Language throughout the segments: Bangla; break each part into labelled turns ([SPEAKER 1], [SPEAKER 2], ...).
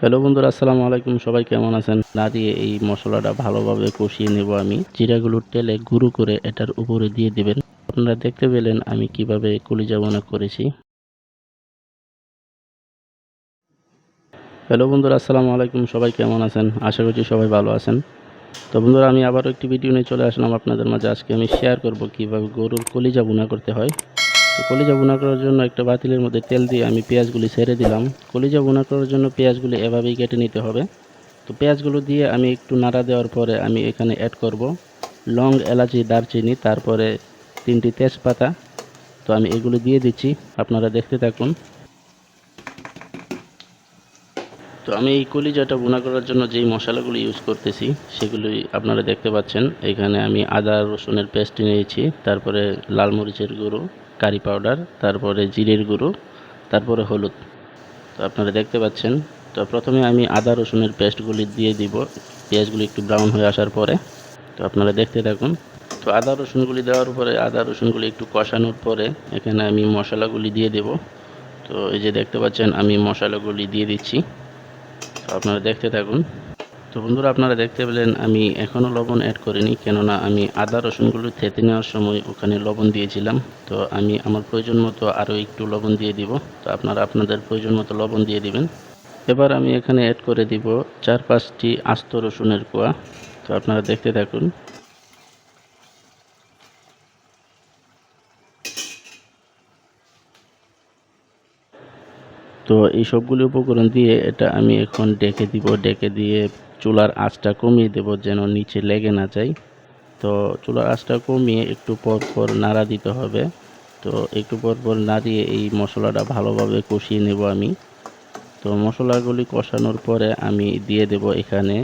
[SPEAKER 1] হ্যালো বন্ধুরা, আসসালামু আলাইকুম। সবাই কেমন আছেন? না দিয়ে এই মশলাটা ভালোভাবে কষিয়ে নেব আমি। জিরাগুলোর তেলে গুঁড়ো করে এটার উপরে দিয়ে দিবেন। আপনারা দেখতে পেলেন আমি কীভাবে কলিজা বোনা করেছি। হ্যালো বন্ধুরা, আসসালামু আলাইকুম। সবাই কেমন আছেন? আশা করছি সবাই ভালো আছেন। তো বন্ধুরা, আমি আবারও একটি ভিডিও নিয়ে চলে আসলাম আপনাদের মাঝে। আজকে আমি শেয়ার করব কীভাবে গরুর কলিজা বোনা করতে হয়। কলিজা বোনা করার জন্য একটা বাতিলের মধ্যে তেল দিয়ে আমি পেঁয়াজগুলি ছেড়ে দিলাম। কলিজা বোনা করার জন্য পেঁয়াজগুলি এভাবেই কেটে নিতে হবে। তো পেঁয়াজগুলো দিয়ে আমি একটু নাড়া দেওয়ার পরে আমি এখানে অ্যাড করব লং এলাচি, দারচিনি, তারপরে তিনটি তেজপাতা। তো আমি এগুলো দিয়ে দিচ্ছি, আপনারা দেখতে থাকুন। তো আমি এই কলিজাটা বোনা করার জন্য যেই মশলাগুলো ইউজ করতেছি, সেগুলি আপনারা দেখতে পাচ্ছেন। এখানে আমি আদা, রসুনের পেস্ট নিয়েছি, তারপরে লাল মরিচের গুঁড়ো কারি পাউডার তারপরে জিরের গুঁড়ো, তারপরে হলুদ। তো আপনারা দেখতে পাচ্ছেন, তো প্রথমে আমি আদা রসুনের পেস্টগুলি দিয়ে দিব। পেঁয়াজগুলি একটু ব্রাউন হয়ে আসার পরে, তো আপনারা দেখতে থাকুন। তো আদা রসুনগুলি দেওয়ার পরে, আদা রসুনগুলি একটু কষানোর পরে, এখানে আমি মশলাগুলি দিয়ে দেব। তো এই যে দেখতে পাচ্ছেন, আমি মশলাগুলি দিয়ে দিচ্ছি। তো আপনারা দেখতে থাকুন তো বন্ধুরা আপনারা দেখতে পেলেন, আমি এখনও লবণ অ্যাড করিনি, কেননা আমি আদা রসুনগুলো থেতে নেওয়ার সময় ওখানে লবণ দিয়েছিলাম। তো আমি আমার প্রয়োজন মতো আরও একটু লবণ দিয়ে দিব। তো আপনারা আপনাদের প্রয়োজন মতো লবণ দিয়ে দিবেন। এবার আমি এখানে অ্যাড করে দিব চার পাঁচটি আস্ত রসুনের কোয়া। তো আপনারা দেখতে থাকুন। তো এই সবগুলি উপকরণ দিয়ে এটা আমি এখন ডেকে দিব। ডেকে দিয়ে চুলার আঁচটা কমিয়ে দেব যেন নিচে লেগে না যায়। তো চুলার আঁচটা কমিয়ে একটু পর পর নাড়া দিতে হবে। তো একটু পর পর নাড়িয়ে এই মশলাটা ভালোভাবে কষিয়ে নেব আমি। তো মশলাগুলি কষানোর পরে আমি দিয়ে দেব এখানে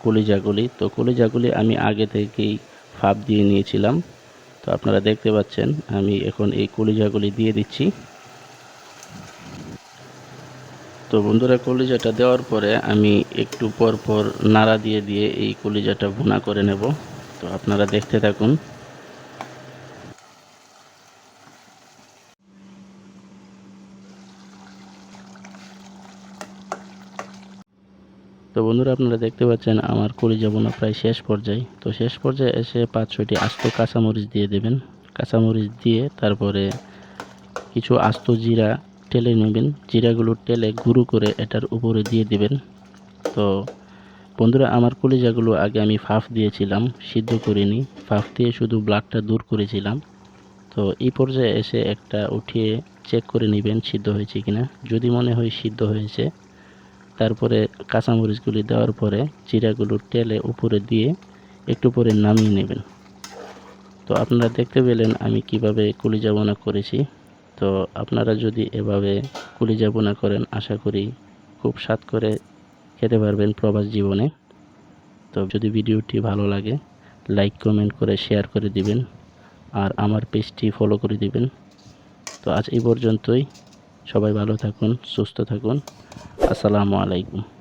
[SPEAKER 1] কলিজাগুলি। তো কলিজাগুলি আমি আগে থেকেই ফাপ দিয়ে নিয়েছিলাম। তো আপনারা দেখতে পাচ্ছেন, আমি এখন এই কলিজাগুলি দিয়ে দিচ্ছি। তো বন্ধুরা, কলিজাটা দেওয়ার পরে আমি একটু পর পর নাড়া দিয়ে দিয়ে এই কলিজাটা ভুনা করে নেব। তো আপনারা দেখতে থাকুন। তো বন্ধুরা, আপনারা দেখতে পাচ্ছেন আমার কলিজা বোনা প্রায় শেষ পর্যায়ে। তো শেষ পর্যায়ে এসে পাঁচ ছয়টি আস্ত কাঁচামরিচ দিয়ে দেবেন। কাঁচামরিচ দিয়ে তারপরে কিছু আস্ত জিরা টেলে নেবেন জিরাগুলো টেলে গুঁড়ো করে এটার উপরে দিয়ে দিবেন। তো বন্ধুরা, আমার কলিজাগুলো আগে আমি ফাফ দিয়েছিলাম, সিদ্ধ করিনি। ফাফ দিয়ে শুধু ব্লাডটা দূর করেছিলাম। তো এই পর্যায়ে এসে একটা উঠিয়ে চেক করে নেবেন সিদ্ধ হয়েছে কিনা। যদি মনে হয় সিদ্ধ হয়েছে, তারপরে কাঁচামরিচগুলি দেওয়ার পরে জিরাগুলো টেলে উপরে দিয়ে একটু পরে নামিয়ে নেবেন। তো আপনারা দেখতে পেলেন আমি কীভাবে কলিজা বোনা করেছি। তো আপনারা যদি এভাবে কলিজা বোনা করেন, আশা করি খুব স্বাদ করে খেতে পারবেন প্রবাস জীবনে। তো যদি ভিডিওটি ভালো লাগে, লাইক, কমেন্ট করে শেয়ার করে দিবেন আর আমার পেজটি ফলো করে দিবেন। তো আজ এই পর্যন্তই। সবাই ভালো থাকুন, সুস্থ থাকুন। আসসালামু আলাইকুম।